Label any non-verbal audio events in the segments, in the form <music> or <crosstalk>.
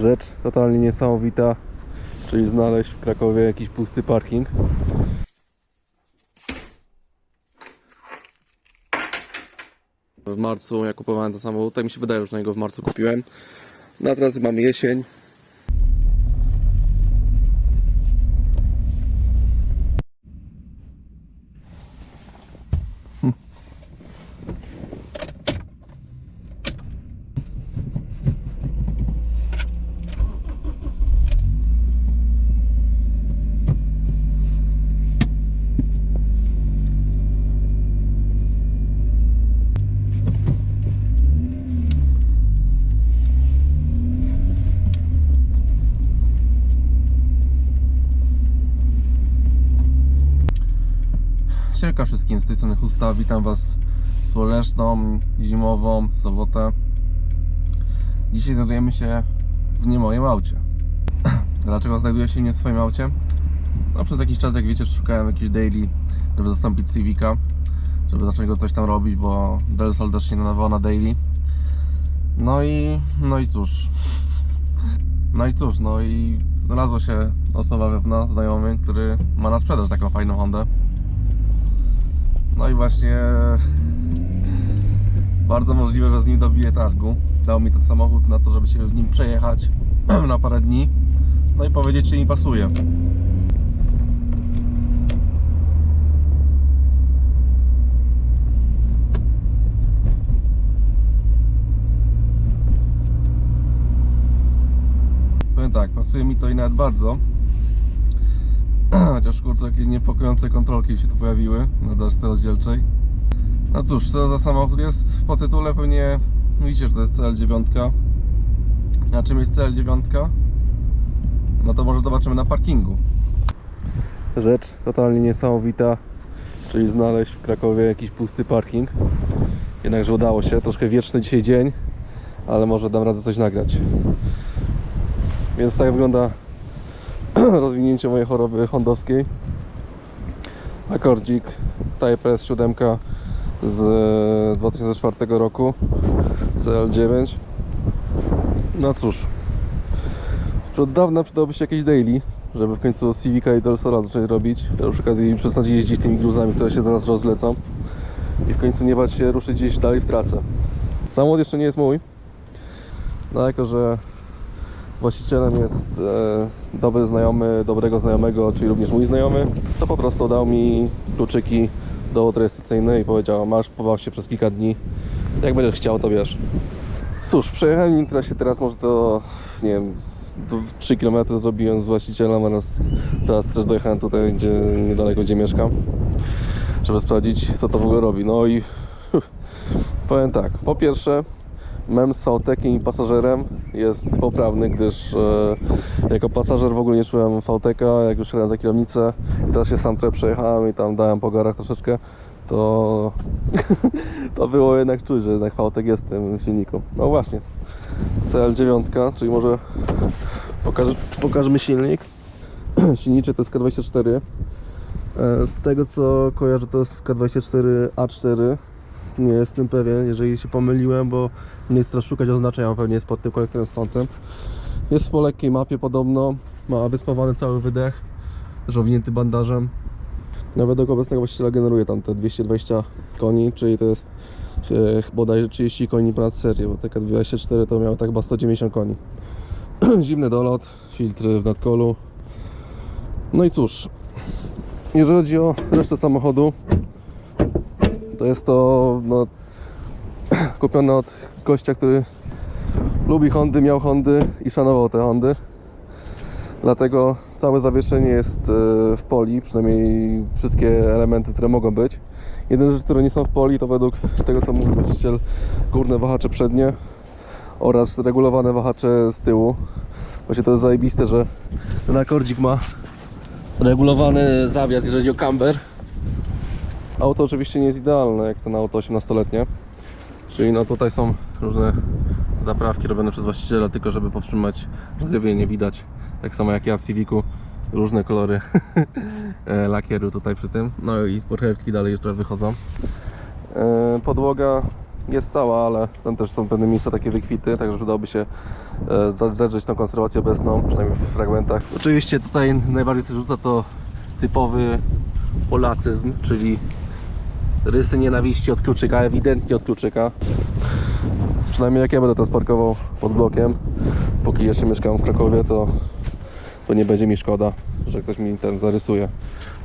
rzecz totalnie niesamowita, czyli znaleźć w Krakowie jakiś pusty parking. W marcu ja kupowałem ten samochód, tak mi się wydaje, że na niego w marcu kupiłem. No a teraz mamy jesień. Siemka wszystkim, z tej strony Chusta, witam Was słoneczną, zimową sobotę. Dzisiaj znajdujemy się w nie moim aucie. <clears throat> Dlaczego znajduję się nie w swoim aucie? No przez jakiś czas, jak wiecie, szukałem jakiejś daily, żeby zastąpić Civica, żeby zacząć go coś tam robić, bo Del Sol też się nadawał na daily. No i, no i cóż. No i cóż, no i znalazła się osoba pewna, znajomy, który ma na sprzedaż taką fajną Hondę. No i właśnie bardzo możliwe, że z nim dobiję targu. Dał mi ten samochód na to, żeby się w nim przejechać <clears throat> na parę dni. No i powiedzieć, czy mi pasuje. Tak, pasuje mi to i nawet bardzo. <clears throat> Chociaż kurde, jakieś niepokojące kontrolki się tu pojawiły na daszce rozdzielczej. No cóż, co za samochód jest? Po tytule pewnie widzicie, że to jest CL9. Na czym jest CL9? No to może zobaczymy na parkingu. Rzecz totalnie niesamowita, czyli znaleźć w Krakowie jakiś pusty parking. Jednakże udało się, troszkę wieczny dzisiaj dzień, ale może dam radę coś nagrać. Więc tak wygląda <clears throat> rozwinięcie mojej choroby hondowskiej. Akordzik Type S 7 z 2004 roku CL9. No cóż, już od dawna przydałoby się jakieś daily, żeby w końcu Civica i Delsola zacząć robić. Przy okazji przestać jeździć tymi gruzami, które się zaraz rozlecą. I w końcu nie bać się ruszyć gdzieś dalej w tracę. Samochód jeszcze nie jest mój. No jako, że Właścicielem jest e, dobry znajomy dobrego znajomego, czyli również mój znajomy. To po prostu dał mi kluczyki do rejestracyjnej i powiedział, masz pobaw się przez kilka dni. Jak będziesz chciał, to wiesz. Cóż, przejechałem nim trasie teraz może to, nie wiem, z- do- 3 km zrobiłem z właścicielem oraz teraz też dojechałem tutaj, gdzie niedaleko gdzie mieszkam, żeby sprawdzić, co to w ogóle robi. No i <laughs> powiem tak, po pierwsze, mem z VTEC i pasażerem jest poprawny, gdyż e, jako pasażer w ogóle nie czułem VTECa, jak już jechałem za kierownicę i teraz się sam trochę przejechałem i tam dałem po garach troszeczkę, to <laughs> to było jednak czuć, że jednak VTEC jest w tym silniku. No właśnie, CL9, czyli może pokaż, pokażmy silnik. <clears throat> Silniczek to jest K24. E, Z tego co kojarzę to jest K24A4 nie jestem pewien, jeżeli się pomyliłem, bo nie chcę szukać oznaczenia, pewnie jest pod tym kolektorem ssącym. Jest po lekkiej mapie podobno, ma wyspawany cały wydech, też owinięty bandażem. No według obecnego właściciela generuje tam te 220 koni, czyli to jest e, bodajże 30 koni ponad serię, bo te 24 to miało tak chyba 190 koni. <clears throat> Zimny dolot, filtry w nadkolu. No i cóż, jeżeli chodzi o resztę samochodu, to jest to no, <clears throat> kupione od gościa, który lubi Hondy, miał Hondy i szanował te Hondy. Dlatego całe zawieszenie jest e, w poli, przynajmniej wszystkie elementy, które mogą być. Jedyne rzeczy, które nie są w poli, to według tego, co mówił właściciel, górne wahacze przednie oraz regulowane wahacze z tyłu. Właśnie to jest zajebiste, że ten akordzik ma regulowany zawias, jeżeli chodzi o camber. Auto oczywiście nie jest idealne jak to na auto 18-letnie. Czyli no tutaj są różne zaprawki robione przez właściciela, tylko żeby powstrzymać rdzewienie widać. Tak samo jak ja w Civicu. Różne kolory <laughs> e, lakieru tutaj przy tym. No i porcherki dalej jeszcze wychodzą. E, Podłoga jest cała, ale tam też są pewne miejsca takie wykwity, także przydałoby się e, za- zedrzeć tą konserwację obecną, przynajmniej w fragmentach. Oczywiście tutaj najbardziej co rzuca to typowy polacyzm, czyli rysy nienawiści od kluczyka, ewidentnie od kluczyka. Przynajmniej jak ja będę teraz parkował pod blokiem, póki jeszcze mieszkam w Krakowie, to, to nie będzie mi szkoda, że ktoś mi ten zarysuje.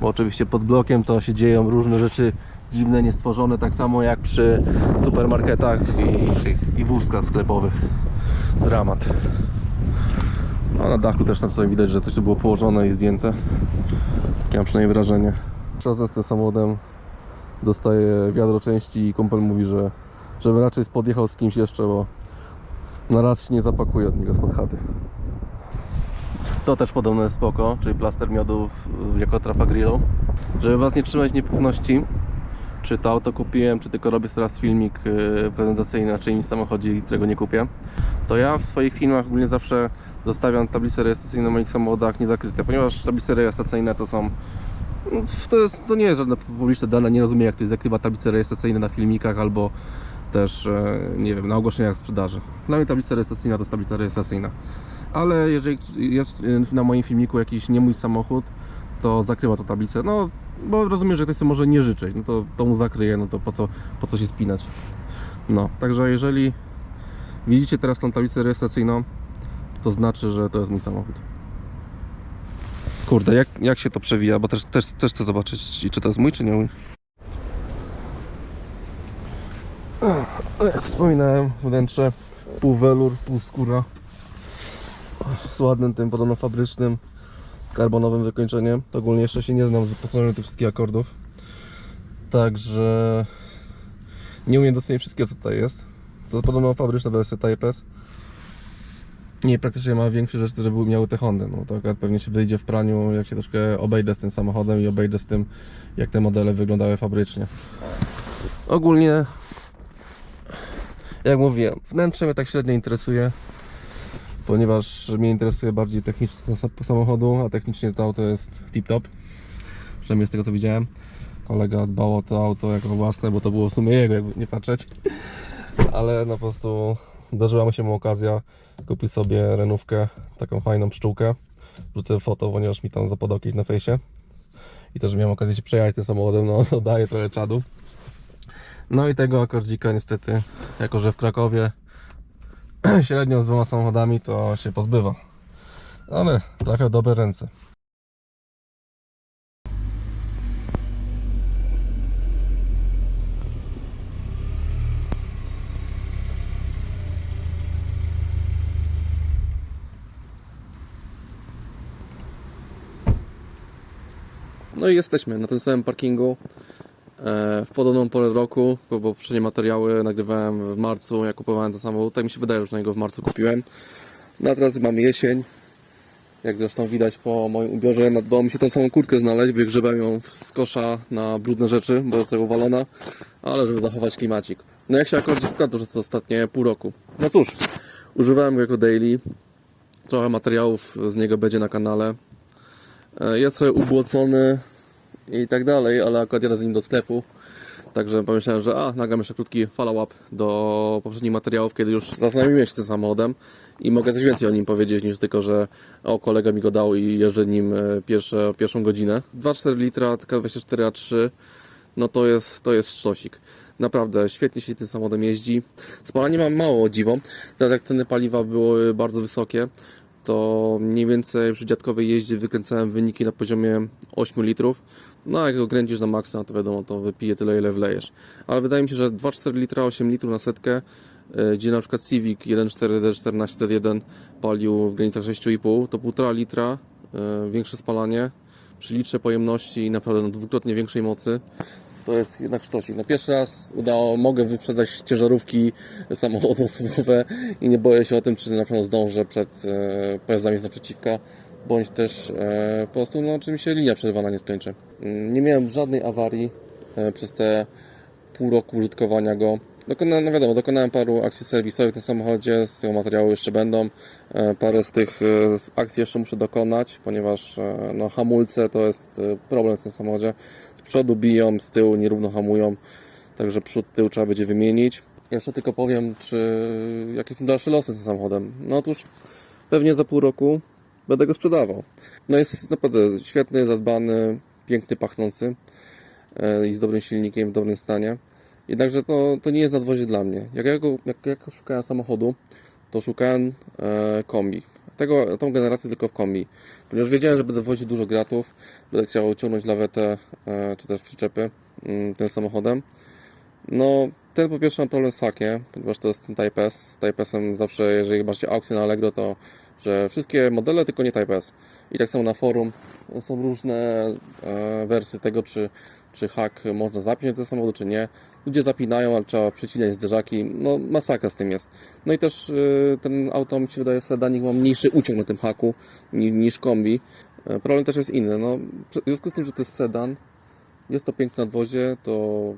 Bo oczywiście pod blokiem to się dzieją różne rzeczy dziwne, niestworzone, tak samo jak przy supermarketach i, i wózkach sklepowych. Dramat. No na dachu też tam sobie widać, że coś tu było położone i zdjęte. Takie mam przynajmniej wrażenie. Razem z tym samochodem dostaję wiadro części i kumpel mówi, że żeby raczej podjechał z kimś jeszcze, bo na raz się nie zapakuje od niego spod chaty. To też podobno jest spoko, czyli plaster miodu w- jako trafa grillu. Żeby Was nie trzymać niepewności, czy to auto kupiłem, czy tylko robię teraz filmik yy, prezentacyjny na czyimś samochodzie, którego nie kupię, to ja w swoich filmach ogólnie zawsze zostawiam tablice rejestracyjne na moich samochodach niezakryte, ponieważ tablice rejestracyjne to są to, jest, to nie jest żadne publiczne dane, nie rozumiem jak ktoś zakrywa tablice rejestracyjne na filmikach albo też, e, nie wiem, na ogłoszeniach sprzedaży. Dla mnie tablica rejestracyjna to jest tablica rejestracyjna. Ale jeżeli jest e, na moim filmiku jakiś nie mój samochód, to zakrywa to tablicę. No, bo rozumiem, że ktoś sobie może nie życzyć, no to, to mu zakryje, no to po co, po co się spinać. No, także jeżeli widzicie teraz tą tablicę rejestracyjną, to znaczy, że to jest mój samochód. Kurde, jak, jak się to przewija, bo też, też, też chcę zobaczyć, czy- to jest mój, czy nie mój. Jak wspominałem, wnętrze pół welur, pół skóra. Z ładnym tym podobno fabrycznym, karbonowym wykończeniem. Ogólnie jeszcze się nie znam z wyposażeniem tych wszystkich akordów. Także nie umiem docenić wszystkiego co tutaj jest. To podobno fabryczna wersja Type S. Nie, praktycznie ma większe rzeczy, które miały te Hondy. No to akurat pewnie się wyjdzie w praniu, jak się troszkę obejdę z tym samochodem i obejdę z tym, jak te modele wyglądały fabrycznie. Ogólnie, jak mówiłem, wnętrze mnie tak średnio interesuje, ponieważ mnie interesuje bardziej techniczny samochodu, a technicznie to auto jest tip-top. Przynajmniej z tego co widziałem. Kolega dbał o to auto jako własne, bo to było w sumie jego, jakby nie patrzeć. Ale no po prostu zdarzyła mu się mu okazja kupić sobie renówkę, taką fajną pszczółkę. Wrzucę foto, ponieważ mi tam zapodał kiedyś na fejsie. I też miałem okazję się przejechać tym samochodem, no <laughs> to daje trochę czadów. No i tego akordzika niestety, jako że w Krakowie <clears throat> średnio z dwoma samochodami to się pozbywa. Ale trafia w dobre ręce. No i jesteśmy na tym samym parkingu e, w podobną porę roku, bo poprzednie materiały nagrywałem w marcu, jak kupowałem ten samochód. Tak mi się wydaje, że na niego w marcu kupiłem. No a teraz mamy jesień. Jak zresztą widać po moim ubiorze, udało mi się tę samą kurtkę znaleźć. Wygrzebałem ją z kosza na brudne rzeczy, bo jest tego ale żeby zachować klimacik. No jak się akurat składa przez ostatnie pół roku. No cóż, używałem go jako daily. Trochę materiałów z niego będzie na kanale. E, Jest sobie ubłocony i tak dalej, ale akurat jadę z nim do sklepu. Także pomyślałem, że a, nagram jeszcze krótki follow-up do poprzednich materiałów, kiedy już zaznajomiłem się z tym samochodem i mogę coś więcej o nim powiedzieć niż tylko, że o, kolega mi go dał i jeżdżę nim e, pierwsze, pierwszą godzinę. 2,4 litra, TK24A3, no to jest, to jest sztosik. Naprawdę świetnie się tym samochodem jeździ. Spalanie mam mało o dziwo. Teraz jak ceny paliwa były bardzo wysokie, to mniej więcej przy dziadkowej jeździe wykręcałem wyniki na poziomie 8 litrów. No jak go na maksa, to wiadomo, to wypije tyle ile wlejesz. Ale wydaje mi się, że 2,4 litra, 8 litrów na setkę, e, gdzie na przykład Civic 1.4D14Z1 palił w granicach 6,5, to 1,5 litra, e, większe spalanie, przy litrze pojemności i naprawdę no, dwukrotnie większej mocy. To jest jednak sztosik. No pierwszy raz udało, mogę wyprzedzać ciężarówki, samochody osobowe i nie boję się o tym, czy na pewno zdążę przed e, pojazdami z naprzeciwka, bądź też e, po prostu, no, czy mi się linia przerwana nie skończy. Mm, Nie miałem żadnej awarii e, przez te pół roku użytkowania go. Dokonałem, no wiadomo, dokonałem paru akcji serwisowych w tym samochodzie, z tego materiału jeszcze będą. E, Parę z tych e, akcji jeszcze muszę dokonać, ponieważ e, no, hamulce to jest problem w tym samochodzie. Z przodu biją, z tyłu nierówno hamują, także przód, tył trzeba będzie wymienić. Jeszcze tylko powiem, czy jakie są dalsze losy z tym samochodem. No otóż pewnie za pół roku będę go sprzedawał. No jest naprawdę świetny, zadbany, piękny, pachnący i z dobrym silnikiem, w dobrym stanie. Jednakże to, to nie jest nadwozie dla mnie. Jak ja, go, jak, jak szukałem samochodu, to szukałem e, kombi. Tego, tą generację tylko w kombi. Ponieważ wiedziałem, że będę woził dużo gratów, będę chciał ciągnąć lawetę e, czy też przyczepy mm, tym samochodem. No, ten po pierwsze mam problem z hakiem, ponieważ to jest ten Type S. Z Type S-em zawsze, jeżeli macie aukcję na Allegro, to że wszystkie modele, tylko nie Type S. I tak samo na forum są różne e, wersje tego, czy, czy hak można zapiąć do samochodu, czy nie. Ludzie zapinają, ale trzeba przycinać zderzaki. No, masakra z tym jest. No i też e, ten auto, mi się wydaje, sedanik ma mniejszy uciąg na tym haku ni, niż kombi. E, problem też jest inny. No, w związku z tym, że to jest sedan, jest to piękne nadwozie, to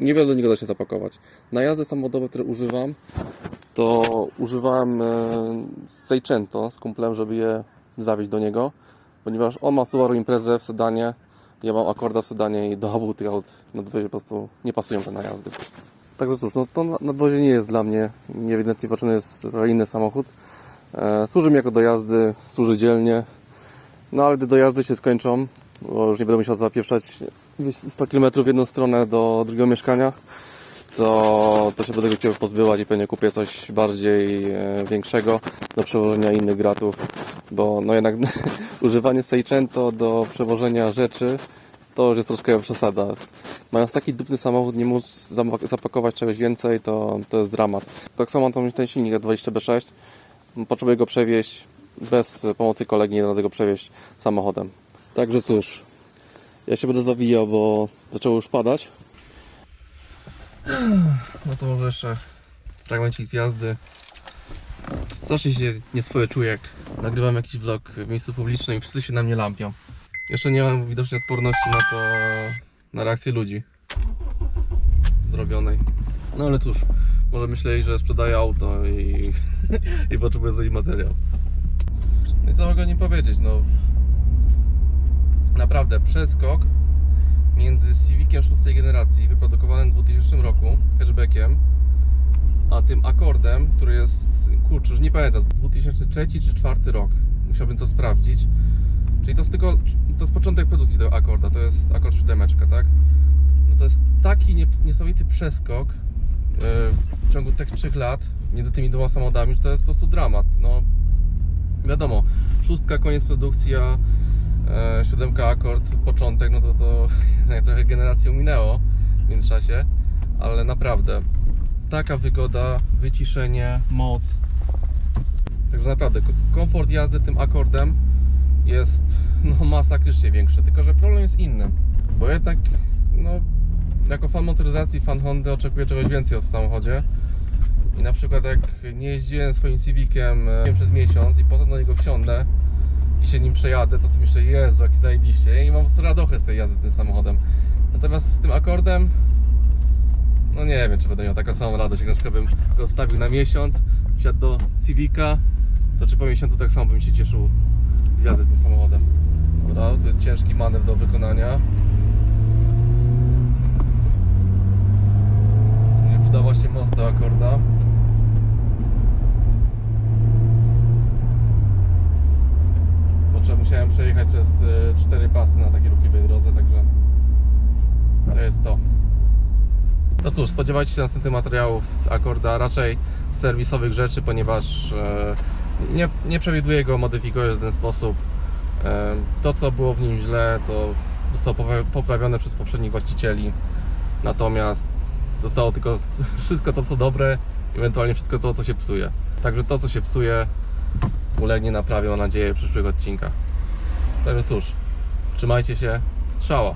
niewiele do niego da się zapakować. Na jazdy samochodowe, które używam, to używałem e, Seicento z kumplem, żeby je zawieźć do niego, ponieważ on ma Subaru Imprezę w sedanie, ja mam Akorda w sedanie i do obu tych aut nadwozie po prostu nie pasują te najazdy. Także cóż, no to na- nadwozie nie jest dla mnie, ewidentnie patrzony jest inny samochód. E, służy mi jako do jazdy, służy dzielnie, no ale gdy dojazdy się skończą, bo już nie będę musiał zapieprzać 100 km w jedną stronę do drugiego mieszkania, to, to się będę go chciał pozbywać i pewnie kupię coś bardziej e, większego do przewożenia innych gratów, bo no jednak <laughs> używanie Seicento do przewożenia rzeczy to już jest troszkę przesada. Mając taki dupny samochód, nie móc zapakować czegoś więcej, to, to jest dramat. Tak samo mam ten silnik 20B6, potrzebuję go przewieźć bez pomocy kolegi, nie da tego przewieźć samochodem. Także cóż, ja się będę zawijał, bo zaczęło już padać. No to może jeszcze fragmencik z jazdy. Strasznie się nieswoje czuję, jak nagrywam jakiś vlog w miejscu publicznym i wszyscy się na mnie lampią. Jeszcze nie mam widocznie odporności na to, na reakcję ludzi zrobionej. No ale cóż, może myśleli, że sprzedaję auto i, <laughs> i potrzebuję zrobić materiał. No i co mogę nie powiedzieć, no naprawdę przeskok między Civiciem szóstej generacji wyprodukowanym w 2000 roku hatchbackiem a tym akordem, który jest, kurczę, już nie pamiętam, 2003 czy 2004 rok. Musiałbym to sprawdzić. Czyli to jest tylko, to jest początek produkcji tego akorda, to jest akord siódemeczka, tak? No to jest taki nie- niesamowity przeskok yy, w ciągu tych 3 lat między tymi dwoma samochodami, że to jest po prostu dramat. No, wiadomo, szóstka koniec produkcji, a e, siódemka akord początek, no to to <laughs> trochę generacji minęło w międzyczasie, ale naprawdę taka wygoda, wyciszenie, moc. Także naprawdę ko- komfort jazdy tym akordem jest no, masakrycznie większy, tylko że problem jest inny, bo jednak no, jako fan motoryzacji, fan Hondy oczekuję czegoś więcej w samochodzie. I na przykład jak nie jeździłem swoim Civiciem e, przez miesiąc i potem do niego wsiądę i się nim przejadę, to sobie myślę, Jezu, jaki zajebiście. I mam po prostu radochę z tej jazdy tym samochodem. Natomiast z tym akordem, no nie wiem, czy będę miał taką samą radość, jak na przykład bym go odstawił na miesiąc, wsiadł do Civica, to czy po miesiącu tak samo bym się cieszył z jazdy tym samochodem. Dobra, tu jest ciężki manewr do wykonania. Nie przyda właśnie most do akorda. Trzeba musiałem przejechać przez y, cztery pasy na takiej ruchliwej drodze, także to jest to. No cóż, spodziewajcie się następnych materiałów z Akorda, raczej serwisowych rzeczy, ponieważ e, nie, nie przewiduję go modyfikować w ten sposób. E, to, co było w nim źle, to zostało popra- poprawione przez poprzednich właścicieli. Natomiast zostało tylko <laughs> wszystko to, co dobre, ewentualnie wszystko to, co się psuje. Także to, co się psuje, ulegnie naprawie, mam nadzieję, w przyszłych odcinkach. Także cóż, trzymajcie się, strzała.